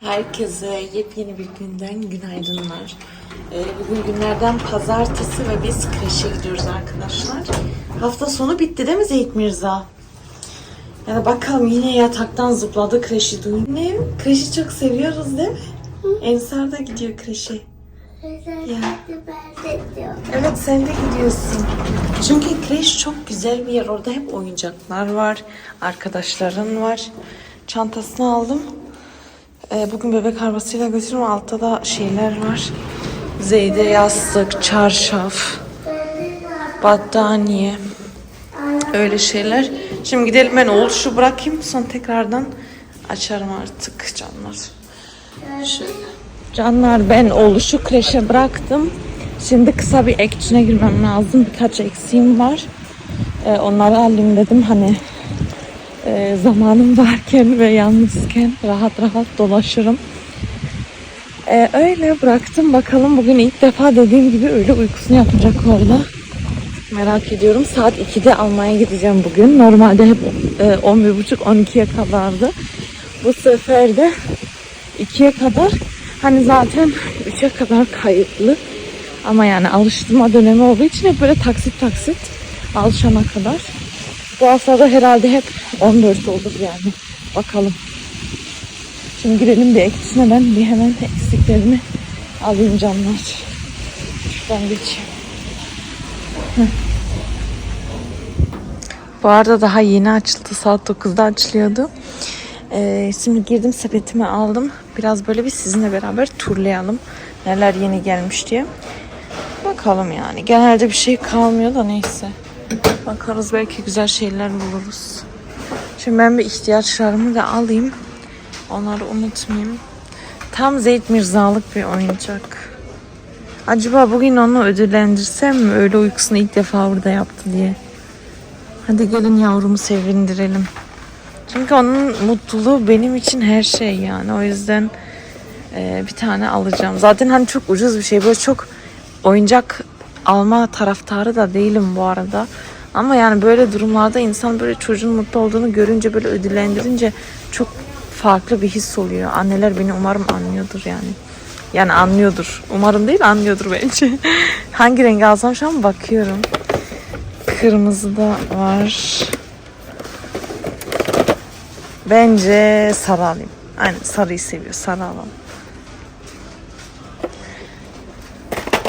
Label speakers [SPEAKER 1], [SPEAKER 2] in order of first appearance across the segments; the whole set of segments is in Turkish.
[SPEAKER 1] Herkese yepyeni bir günden günaydınlar. Ee, bugün günlerden pazartesi ve biz kreşe gidiyoruz arkadaşlar. Hafta sonu bitti değil mi Zeyt Mirza? Yani bakalım yine yataktan zıpladı kreşi duyun. Ne? Kreşi çok seviyoruz değil mi? Ensar da gidiyor kreşe. Ya. Evet sen de gidiyorsun. Çünkü kreş çok güzel bir yer. Orada hep oyuncaklar var. Arkadaşların var. Çantasını aldım. Ee, bugün bebek arabasıyla götürüyorum. Altta da şeyler var. Zeyde yastık, çarşaf, battaniye. Öyle şeyler. Şimdi gidelim ben oluşu bırakayım. Sonra tekrardan açarım artık canlar. Şöyle. Canlar ben oluşu kreşe bıraktım. Şimdi kısa bir ekçine girmem lazım. Birkaç eksiğim var. Ee, onları alayım dedim hani e, zamanım varken ve yalnızken rahat rahat dolaşırım. Ee, öyle bıraktım bakalım bugün ilk defa dediğim gibi öyle uykusunu yapacak orada. Merak ediyorum. Saat 2'de almaya gideceğim bugün. Normalde hep e, 11.30-12'ye kadardı. Bu sefer de 2'ye kadar hani zaten 3'e kadar kayıtlı. Ama yani alıştırma dönemi olduğu için hep böyle taksit taksit alışana kadar. Bu hafta da herhalde hep 14 olur yani. Bakalım. Şimdi girelim bir eklisine ben bir hemen eksiklerimi alayım canlar. Şuradan geçeyim. Bu arada daha yeni açıldı. Saat 9'da açılıyordu. Ee, şimdi girdim sepetimi aldım. Biraz böyle bir sizinle beraber turlayalım. Neler yeni gelmiş diye. Bakalım yani. Genelde bir şey kalmıyor da neyse. Bakarız belki güzel şeyler buluruz. Şimdi ben bir ihtiyaçlarımı da alayım. Onları unutmayayım. Tam Zeyt Mirzalık bir oyuncak. Acaba bugün onu ödüllendirsem mi? Öyle uykusunu ilk defa burada yaptı diye. Hadi gelin yavrumu sevindirelim. Çünkü onun mutluluğu benim için her şey yani. O yüzden e, bir tane alacağım. Zaten hani çok ucuz bir şey. Böyle çok oyuncak alma taraftarı da değilim bu arada. Ama yani böyle durumlarda insan böyle çocuğun mutlu olduğunu görünce böyle ödüllendirince çok farklı bir his oluyor. Anneler beni umarım anlıyordur yani. Yani anlıyordur. Umarım değil anlıyordur bence. Hangi rengi alsam şu an bakıyorum. Kırmızı da var. Bence sarı alayım. Aynen sarıyı seviyor. Sarı alalım.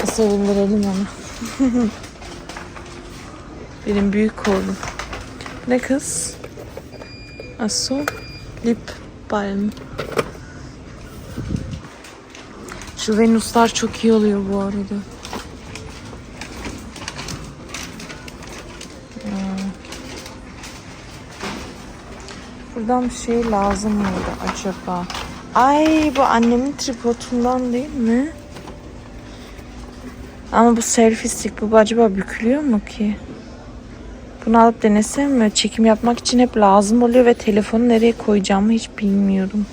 [SPEAKER 1] Sevindirelim onu. Benim büyük oğlum. Ne kız? Asu. Lip balm. Şu Venuslar çok iyi oluyor bu arada. Hmm. Buradan bir şey lazım mıydı acaba? Ay bu annemin tripodundan değil mi? Ama bu selfie stick bu acaba bükülüyor mu ki? Bunu alıp denesem mi? Çekim yapmak için hep lazım oluyor ve telefonu nereye koyacağımı hiç bilmiyorum.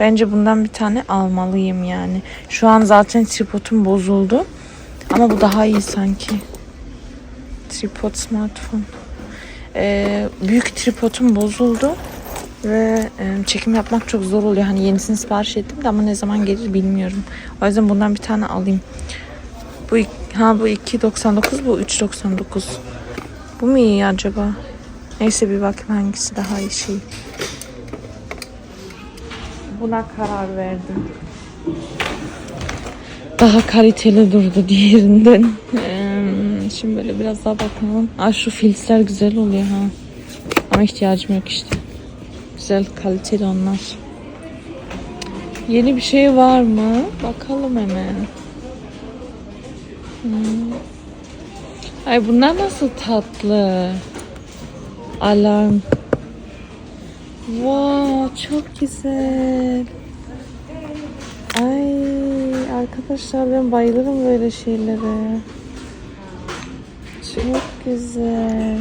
[SPEAKER 1] Bence bundan bir tane almalıyım yani. Şu an zaten tripodum bozuldu. Ama bu daha iyi sanki. Tripod smartphone. Ee, büyük tripodum bozuldu. Ve e, çekim yapmak çok zor oluyor. Hani yenisini sipariş ettim de ama ne zaman gelir bilmiyorum. O yüzden bundan bir tane alayım. Bu ha bu 2.99 bu 3.99. Bu mu iyi acaba? Neyse bir bakayım hangisi daha iyi şey. Buna karar verdim. Daha kaliteli durdu diğerinden. Şimdi böyle biraz daha bakalım. Aa, şu filtreler güzel oluyor ha. Ama ihtiyacım yok işte. Güzel kaliteli onlar. Yeni bir şey var mı? Bakalım hemen. Hmm. Ay bunlar nasıl tatlı. Alarm. Wow, çok güzel. Ay arkadaşlar ben bayılırım böyle şeylere. Çok güzel.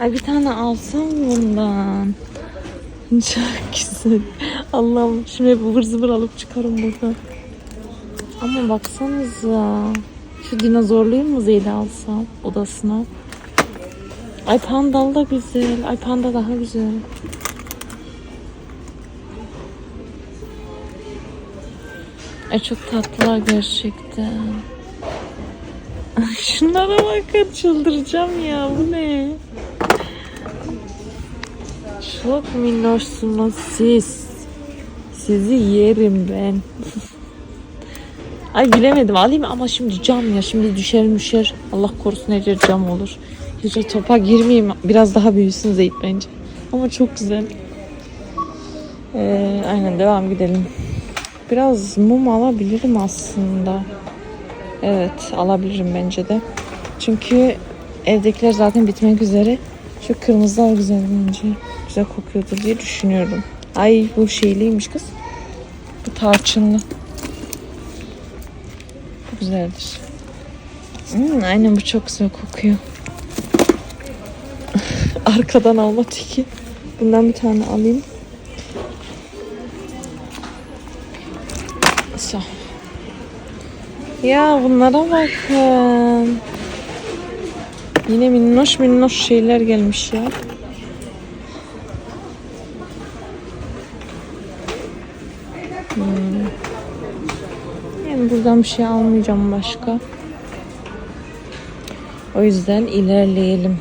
[SPEAKER 1] Ay bir tane alsam bundan. Çok güzel. Allah'ım şimdi bu zıvır alıp çıkarım buradan. Ama baksanıza. Şu dinozorluyu mu Zeyda alsam odasına? Ay pandal da güzel. Ay panda daha güzel. Ay çok tatlılar gerçekten. Şunlara bakın çıldıracağım ya bu ne? Çok minnoşsunuz siz. Sizi yerim ben. Ay bilemedim alayım ama şimdi cam ya şimdi düşer düşer. Allah korusun her cam olur. Hiç topa girmeyeyim biraz daha büyüsün Zeyt bence. Ama çok güzel. Ee, aynen devam gidelim. Biraz mum alabilirim aslında. Evet alabilirim bence de. Çünkü evdekiler zaten bitmek üzere. Şu kırmızılar güzel bence. Güzel kokuyordur diye düşünüyorum. Ay bu şeyliymiş kız. Bu tarçınlı. Güzeldir. Hmm, aynen bu çok güzel kokuyor. Arkadan alma tiki. Bundan bir tane alayım. So. Ya bunlara bakın. Yine minnoş minnoş şeyler gelmiş ya. Hmm. Yani buradan bir şey almayacağım başka. O yüzden ilerleyelim.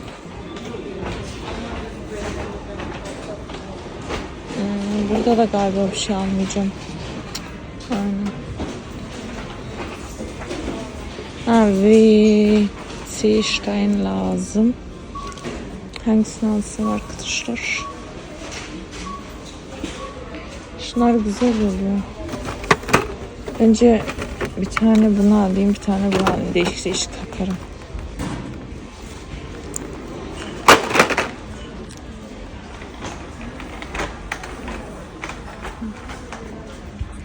[SPEAKER 1] Hmm, burada da galiba bir şey almayacağım. Aynen. Ha, Stein lazım. Hangisini alsam arkadaşlar? Şunlar güzel oluyor. Bence bir tane bunu alayım, bir tane bunu alayım. Değişik değişik takarım.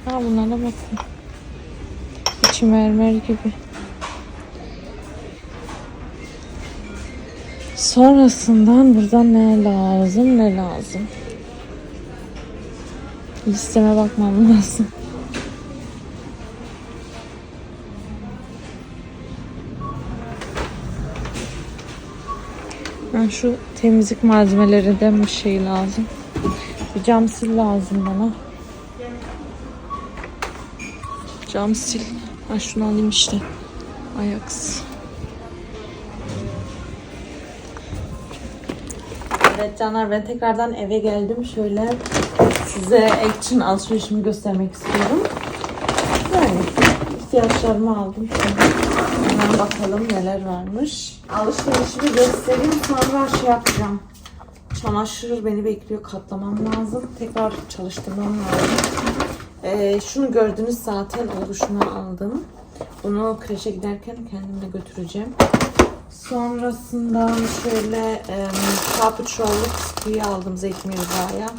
[SPEAKER 1] Ha bunlara bakın. İçi mermer gibi. Sonrasından buradan ne lazım ne lazım. Listeme bakmam lazım. Ben şu temizlik malzemelerinden bir şey lazım. Bir cam sil lazım bana. Cam sil. Ha şunu alayım işte. Ajax. Evet canlar ben tekrardan eve geldim. Şöyle size Action alışverişimi göstermek istiyorum. Yani ihtiyaçlarımı aldım. Hemen bakalım neler varmış. Alışverişimi göstereyim sonra şey yapacağım. Çamaşır beni bekliyor. Katlamam lazım. Tekrar çalıştırmam lazım. Ee, şunu gördünüz zaten oluşuna aldım. Bunu kreşe giderken kendimle götüreceğim. Sonrasında şöyle e, Patrol'luk stick'i aldım Zeytin Mirza'ya.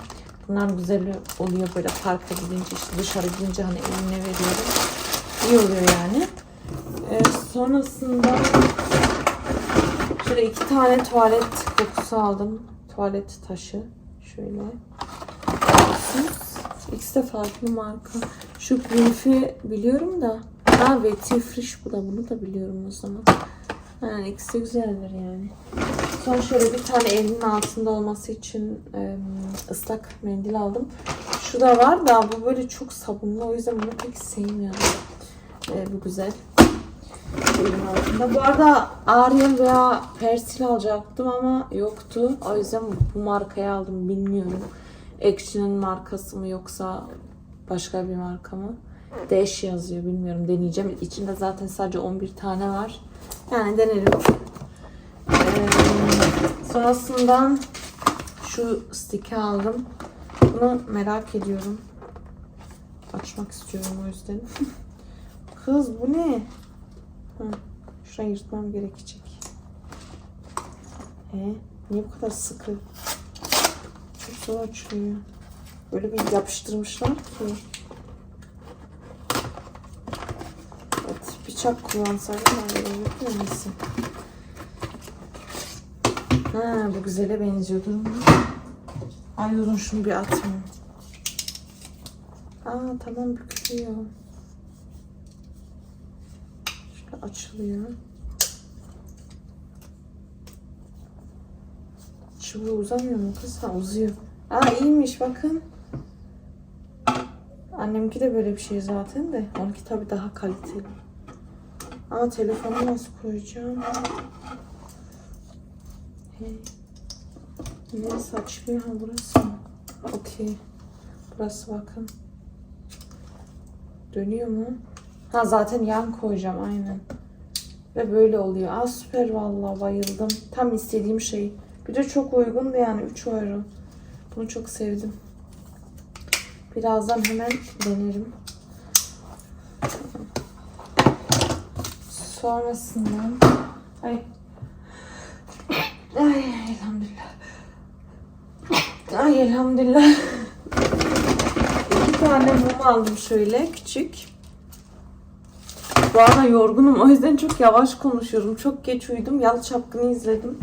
[SPEAKER 1] Bunlar güzel oluyor böyle parka gidince işte dışarı gidince hani eline veriyorum. İyi oluyor yani. Sonrasında şöyle iki tane tuvalet kokusu aldım. Tuvalet taşı. Şöyle. İkisi de farklı marka. Şu Greenf'i biliyorum da. Ha Vetifrish bu da bunu da biliyorum o zaman. Yani ikisi güzeldir yani. Sonra şöyle bir tane elimin altında olması için ıslak mendil aldım. Şu da var da bu böyle çok sabunlu o yüzden bunu pek sevmiyorum. E, bu güzel. Bu arada Ariel veya Persil alacaktım ama yoktu. O yüzden bu markayı aldım bilmiyorum. Action'ın markası mı yoksa başka bir marka mı? Dash yazıyor bilmiyorum deneyeceğim. İçinde zaten sadece 11 tane var. Yani denerim. Ee, sonrasından şu stick'i aldım. Bunu merak ediyorum. Açmak istiyorum o yüzden. Kız bu ne? Hı, şurayı yırtmam gerekecek. E, niye bu kadar sıkı? Çok zor açılıyor. Böyle bir yapıştırmışlar ki. Evet, bıçak kullansaydım ben böyle yapıyor Ha, bu güzele benziyor. Durun. Ay durun şunu bir atmayayım. Aa tamam bükülüyor. Şöyle açılıyor. Çubuğu uzamıyor mu kız? Ha uzuyor. Aa iyiymiş bakın. Annemki de böyle bir şey zaten de. Onunki tabii daha kaliteli. Ama telefonu nasıl koyacağım? Hey. Neresi açılıyor? Ha burası? Okey. Burası bakın. Dönüyor mu? Ha zaten yan koyacağım aynen. Ve böyle oluyor. Aa süper vallahi bayıldım. Tam istediğim şey. Bir de çok uygundu yani 3 euro. Bunu çok sevdim. Birazdan hemen denerim. Sonrasından ay ay elhamdülillah. Ay elhamdülillah. İki tane mum aldım şöyle küçük. Bu arada yorgunum o yüzden çok yavaş konuşuyorum. Çok geç uyudum. Yalı Çapkın'ı izledim.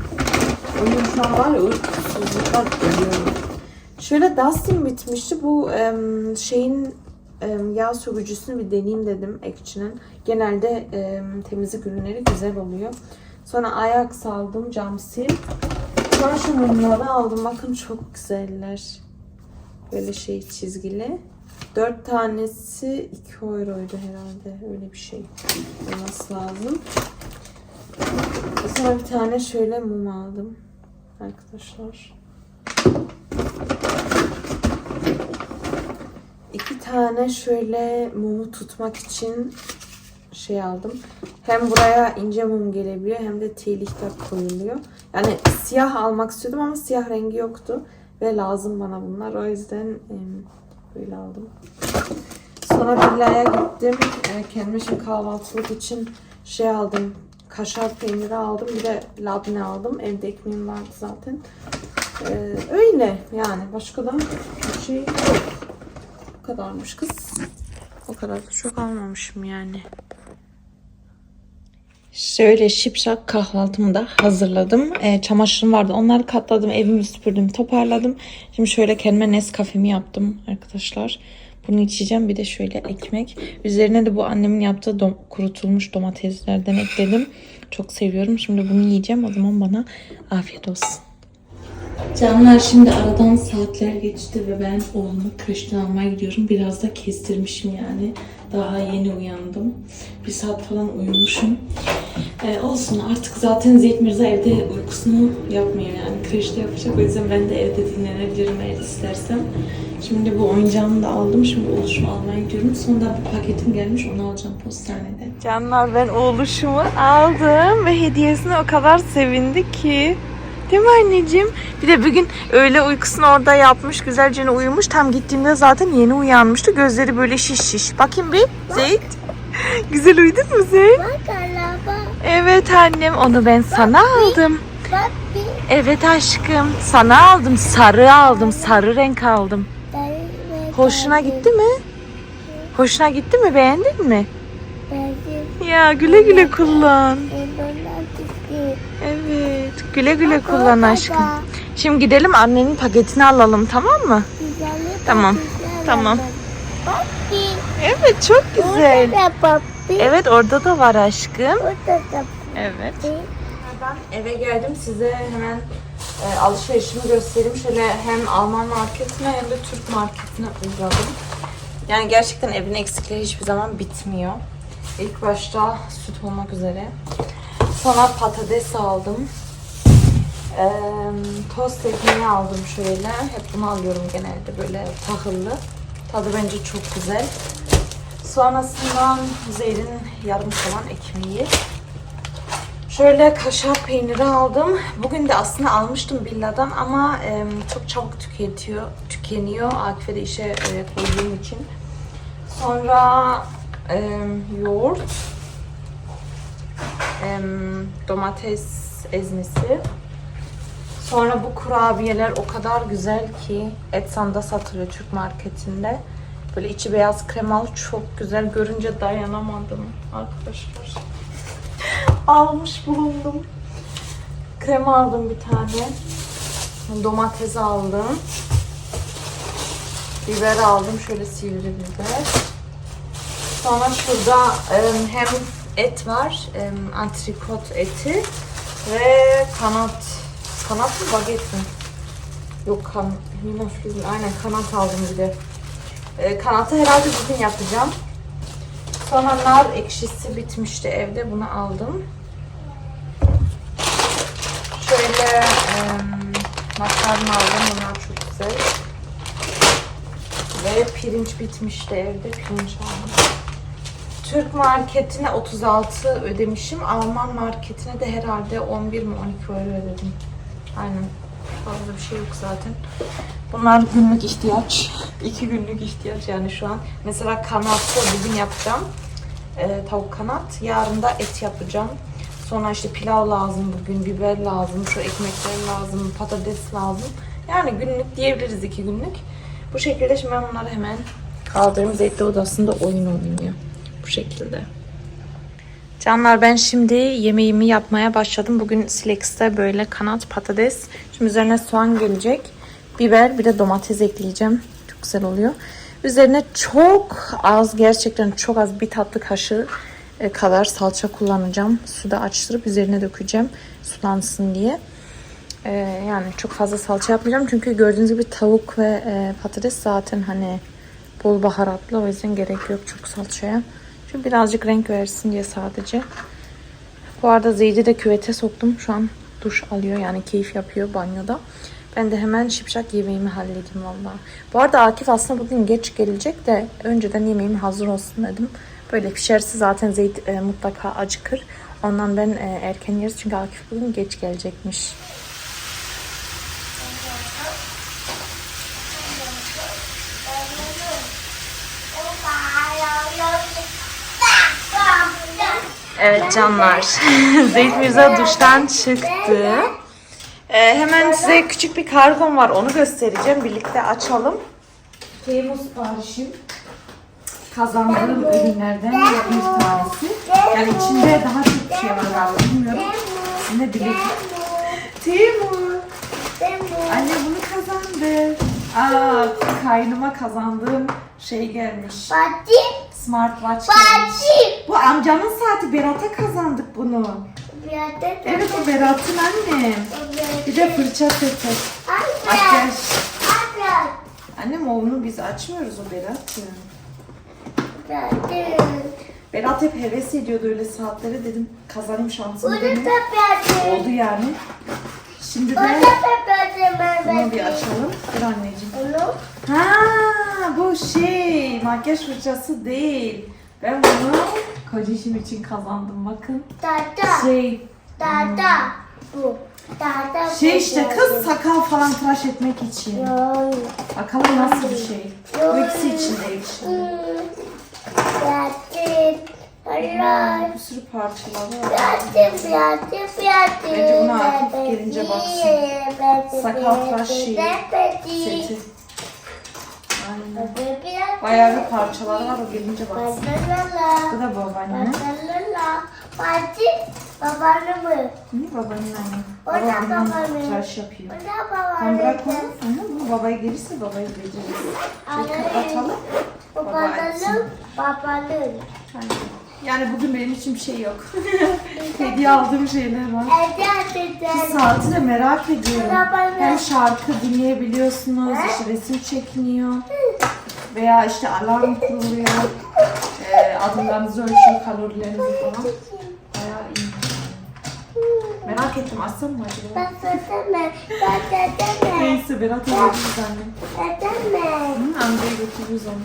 [SPEAKER 1] O yüzden şu an var ya uykusuzluktan ölüyorum. Şöyle Dustin bitmişti. Bu şeyin yağ sökücüsünü bir deneyeyim dedim Ekçi'nin. Genelde em, temizlik ürünleri güzel oluyor. Sonra ayak saldım cam sil. Sonra şu mumları aldım. Bakın çok güzeller. Böyle şey çizgili. Dört tanesi 2 euroydu herhalde. Öyle bir şey olması lazım. Sonra bir tane şöyle mum aldım. Arkadaşlar. İki tane şöyle mumu tutmak için şey aldım. Hem buraya ince mum gelebiliyor hem de telikte koyuluyor. Yani siyah almak istiyordum ama siyah rengi yoktu. Ve lazım bana bunlar. O yüzden böyle aldım. Sonra villaya gittim. E, kendime şimdi kahvaltılık için şey aldım. Kaşar peyniri aldım. Bir de labne aldım. Evde ekmeğim vardı zaten. E, öyle yani. Başka da bir şey yok. Bu kadarmış kız. O kadar da çok almamışım yani. Şöyle şipşak kahvaltımı da hazırladım. E, çamaşırım vardı. Onları katladım. Evimi süpürdüm. Toparladım. Şimdi şöyle kendime Nescafe'mi yaptım arkadaşlar. Bunu içeceğim. Bir de şöyle ekmek. Üzerine de bu annemin yaptığı dom- kurutulmuş domateslerden ekledim. Çok seviyorum. Şimdi bunu yiyeceğim. O zaman bana afiyet olsun. Canlar şimdi aradan saatler geçti ve ben oğlumu kreşten almaya gidiyorum. Biraz da kestirmişim yani. Daha yeni uyandım. Bir saat falan uyumuşum. Ee, olsun artık zaten Zeyt Mirza evde uykusunu yapmıyor yani. Kreşte yapacak. O yüzden ben de evde dinlenebilirim eğer istersem. Şimdi bu oyuncağımı da aldım. Şimdi oğluşumu almaya gidiyorum. Sonra bir paketim gelmiş. Onu alacağım postanede. Canlar ben oğluşumu aldım ve hediyesine o kadar sevindi ki. Değil mi anneciğim? Bir de bugün öğle uykusunu orada yapmış, güzelce uyumuş. Tam gittiğimde zaten yeni uyanmıştı. Gözleri böyle şiş şiş. Bakayım bir Zeyt. Güzel uyudun mu Zeyt?
[SPEAKER 2] Bak araba.
[SPEAKER 1] Evet annem onu ben sana aldım.
[SPEAKER 2] Bak bir
[SPEAKER 1] Evet aşkım sana aldım. Sarı aldım. Sarı renk aldım. Hoşuna gitti mi? Hoşuna gitti mi? Beğendin mi?
[SPEAKER 2] Benzin.
[SPEAKER 1] Ya güle güle kullan. Güle güle kullan aşkım. Şimdi gidelim annenin paketini alalım tamam mı? Tamam, tamam.
[SPEAKER 2] bir.
[SPEAKER 1] Evet çok güzel.
[SPEAKER 2] Orada da bir.
[SPEAKER 1] Evet orada da var aşkım.
[SPEAKER 2] Orada da
[SPEAKER 1] Evet. Ben eve geldim size hemen e, alışverişimi göstereyim. Şöyle hem Alman marketine hem de Türk marketine uğradım. Yani gerçekten evin eksikleri hiçbir zaman bitmiyor. İlk başta süt olmak üzere. Sonra patates aldım. E, tost ekmeği aldım şöyle. Hep bunu alıyorum genelde böyle tahıllı. Tadı bence çok güzel. Sonrasından Zeyr'in yarım kalan ekmeği. Şöyle kaşar peyniri aldım. Bugün de aslında almıştım Billa'dan ama e, çok çabuk tüketiyor, tükeniyor. Akif'e de işe e, koyduğum için. Sonra e, yoğurt, e, domates ezmesi. Sonra bu kurabiyeler o kadar güzel ki Etsan'da satılıyor Türk marketinde. Böyle içi beyaz kremalı çok güzel. Görünce dayanamadım arkadaşlar almış bulundum. Krema aldım bir tane. Domates aldım. Biber aldım. Şöyle sivri biber. Sonra şurada em, hem et var. antrikot eti. Ve kanat. Kanat mı baget mi? Yok kan, hümanoflügel. Aynen kanat aldım bir de. Ee, kanatı herhalde bugün yapacağım. Sonra nar ekşisi bitmişti evde. Bunu aldım. Şöyle em, makarna aldım. Bunlar çok güzel. Ve pirinç bitmişti evde. Pirinç aldım. Türk marketine 36 ödemişim. Alman marketine de herhalde 11 mi 12 euro ödedim. Aynen. Fazla bir şey yok zaten. Bunlar günlük ihtiyaç. iki günlük ihtiyaç yani şu an. Mesela kanatı bugün yapacağım. Ee, tavuk kanat. Yarın da et yapacağım. Sonra işte pilav lazım bugün, biber lazım, şu ekmekler lazım, patates lazım. Yani günlük diyebiliriz iki günlük. Bu şekilde şimdi ben bunları hemen kaldırım zeytli odasında oyun oynuyor. Bu şekilde. Canlar ben şimdi yemeğimi yapmaya başladım. Bugün Slex'te böyle kanat patates. Şimdi üzerine soğan gelecek. Biber bir de domates ekleyeceğim. Çok güzel oluyor. Üzerine çok az gerçekten çok az bir tatlı kaşığı e, kadar salça kullanacağım. Suda açtırıp üzerine dökeceğim. Sulansın diye. E, yani çok fazla salça yapmayacağım. Çünkü gördüğünüz gibi tavuk ve e, patates zaten hani bol baharatlı. O yüzden gerek yok çok salçaya. Şu birazcık renk versin diye sadece. Bu arada Zeyd'i de küvete soktum. Şu an duş alıyor yani keyif yapıyor banyoda. Ben de hemen şipşak yemeğimi halledeyim valla. Bu arada Akif aslında bugün geç gelecek de önceden yemeğim hazır olsun dedim. Böyle pişerse zaten Zeyd e, mutlaka acıkır. Ondan ben e, erken yeriz çünkü Akif bugün geç gelecekmiş. Evet canlar. Zeyd Mirza duştan çıktı. Ee, hemen size küçük bir kargom var. Onu göstereceğim. Birlikte açalım. Temmuz siparişim. Kazandığım ürünlerden bir tanesi. Yani içinde daha çok bir şey var galiba. Bilmiyorum. İçinde dilek. Timur. Anne bunu kazandı. Aa, kaynıma kazandığım şey gelmiş.
[SPEAKER 2] Bati,
[SPEAKER 1] Smartwatch gelmiş. Bu amcamın saati. Berat'a kazandık bunu.
[SPEAKER 2] Adet.
[SPEAKER 1] Evet o Berat'ın annem. Bir de fırça seti. Makyaj.
[SPEAKER 2] Anne.
[SPEAKER 1] Annem onu biz açmıyoruz o Berat'ı.
[SPEAKER 2] Bati.
[SPEAKER 1] Berat hep heves ediyordu öyle saatlere dedim kazanayım şansımı
[SPEAKER 2] Bunu
[SPEAKER 1] dedim.
[SPEAKER 2] da.
[SPEAKER 1] Oldu yani. Şimdi.
[SPEAKER 2] Ben
[SPEAKER 1] bunu bir açalım. Dur anneciğim. Ha bu şey makyaj fırçası değil. Ben bunu kocişim için kazandım bakın.
[SPEAKER 2] Dada.
[SPEAKER 1] Şey
[SPEAKER 2] Dada. Bu. Dada.
[SPEAKER 1] şey işte kız sakal falan tıraş etmek için. Bakalım nasıl bir şey. Bu ikisi için değil şimdi.
[SPEAKER 2] Allah.
[SPEAKER 1] Bir sürü parçalar var. Bence buna Akif gelince baksın. Sakal tıraş şeyi. Seti. Aynen. Bayağı bir parçalar var o gelince baksın. Bu da babaanne.
[SPEAKER 2] Babanı mı?
[SPEAKER 1] Hı, babanın anne.
[SPEAKER 2] O da babanın.
[SPEAKER 1] tıraş yapıyor.
[SPEAKER 2] O da
[SPEAKER 1] Sen bırak onu. Hı, bunu babaya gelirse babaya vereceğiz. Şöyle
[SPEAKER 2] Anne. Bu
[SPEAKER 1] Baba
[SPEAKER 2] babanın.
[SPEAKER 1] açsın.
[SPEAKER 2] Babanın.
[SPEAKER 1] Yani bugün benim için bir şey yok. Hediye aldığım şeyler var. Şu saati de merak ediyorum. Hem şarkı dinleyebiliyorsunuz, işte resim çekiniyor. Veya işte alarm kuruluyor. Ee, adımlarınızı ölçüyor, kalorilerinizi falan. Bayağı iyi. Merak ettim, açsam mı acaba? Neyse Berat alabiliriz anne.
[SPEAKER 2] Badalala.
[SPEAKER 1] Hı, amcaya götürürüz onu.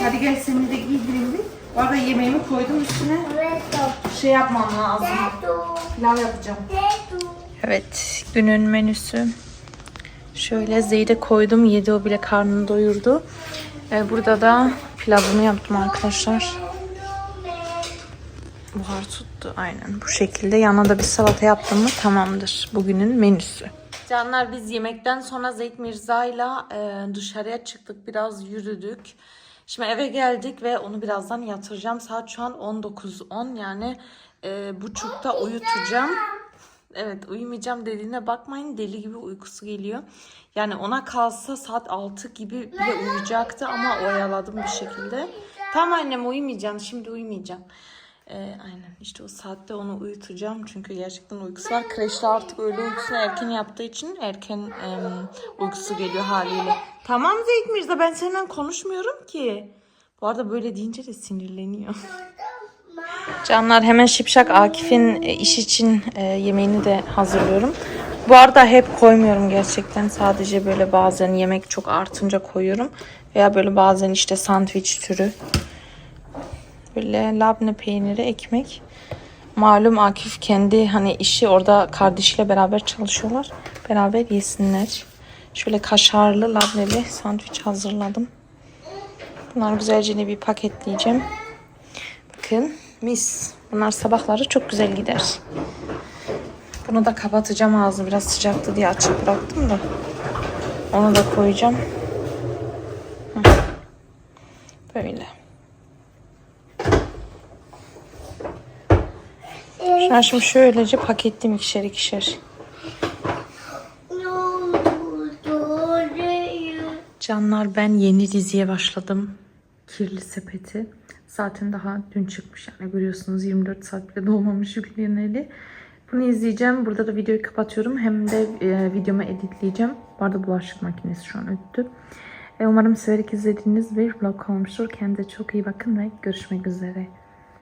[SPEAKER 1] Hadi gel seni de giydireyim bir. Bu arada yemeğimi koydum üstüne. Şey yapmam lazım. Pilav yapacağım. Evet, günün menüsü. Şöyle zeyde koydum. Yedi o bile karnını doyurdu. Ee, burada da pilavımı yaptım arkadaşlar. Buhar tuttu aynen bu şekilde. Yanına da bir salata yaptım mı tamamdır. Bugünün menüsü. Canlar biz yemekten sonra Zeyt Mirza'yla e, dışarıya çıktık. Biraz yürüdük. Şimdi eve geldik ve onu birazdan yatıracağım. Saat şu an 19.10 yani e, buçukta uyutacağım. Evet uyumayacağım dediğine bakmayın deli gibi uykusu geliyor. Yani ona kalsa saat 6 gibi bile uyuyacaktı ama oyaladım bir şekilde. Tamam annem uyumayacağım şimdi uyumayacağım. Ee, aynen işte o saatte onu uyutacağım çünkü gerçekten uykusu var. Kreşte artık öğle uykusunu erken yaptığı için erken em, uykusu geliyor haliyle. Tamam Zeyt Mirza ben seninle konuşmuyorum ki. Bu arada böyle deyince de sinirleniyor. Canlar hemen şipşak Akif'in e, iş için e, yemeğini de hazırlıyorum. Bu arada hep koymuyorum gerçekten. Sadece böyle bazen yemek çok artınca koyuyorum. Veya böyle bazen işte sandviç türü. Böyle labne peyniri, ekmek. Malum Akif kendi hani işi orada kardeşiyle beraber çalışıyorlar. Beraber yesinler. Şöyle kaşarlı labneli sandviç hazırladım. Bunları güzelce bir paketleyeceğim. Bakın mis. Bunlar sabahları çok güzel gider. Bunu da kapatacağım ağzını biraz sıcaktı diye açık bıraktım da. Onu da koyacağım. Böyle. Ben şimdi şöylece paketledim ikişer ikişer. Canlar ben yeni diziye başladım. Kirli Sepeti. Zaten daha dün çıkmış yani görüyorsunuz 24 saat bile dolmamış yükleneli. Bunu izleyeceğim. Burada da videoyu kapatıyorum. Hem de e, videomu editleyeceğim. Bu arada bulaşık makinesi şu an öttü. E, umarım severek izlediğiniz bir vlog olmuştur. Kendinize çok iyi bakın ve görüşmek üzere.